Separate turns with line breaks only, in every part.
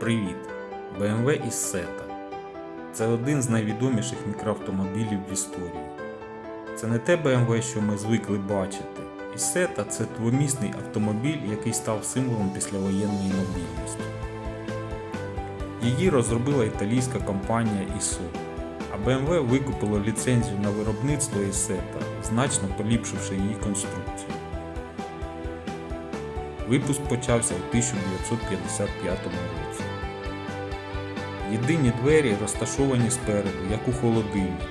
Привіт! BMW Isetta. Це один з найвідоміших мікроавтомобілів в історії. Це не те BMW, що ми звикли бачити. Isetta – це двомісний автомобіль, який став символом післявоєнної мобільності. Її розробила італійська компанія ISO, а BMW викупила ліцензію на виробництво Isetta, значно поліпшивши її конструкцію. Випуск почався у 1955 році. Єдині двері розташовані спереду, як у холодильнику.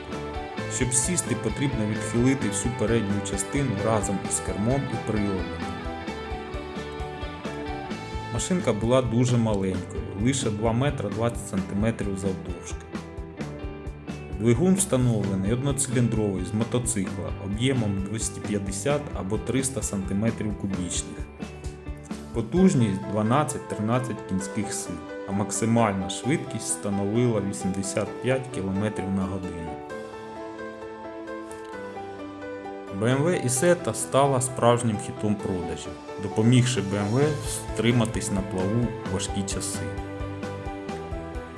Щоб сісти, потрібно відхилити всю передню частину разом із кермом і приладами. Машинка була дуже маленькою, лише 2 метра 20 см завдовжки. Двигун встановлений одноциліндровий з мотоцикла об'ємом 250 або 300 см кубічних. Потужність 12-13 кінських сил, а максимальна швидкість становила 85 км на годину. BMW Isetta стала справжнім хітом продажів, допомігши BMW стриматись на плаву в важкі часи.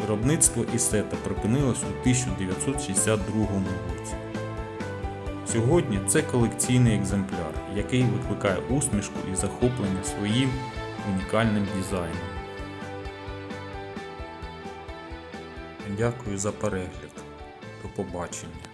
Виробництво Isetta припинилось у 1962 році. Сьогодні це колекційний екземпляр, який викликає усмішку і захоплення своїм унікальним дизайном. Дякую за перегляд. До побачення.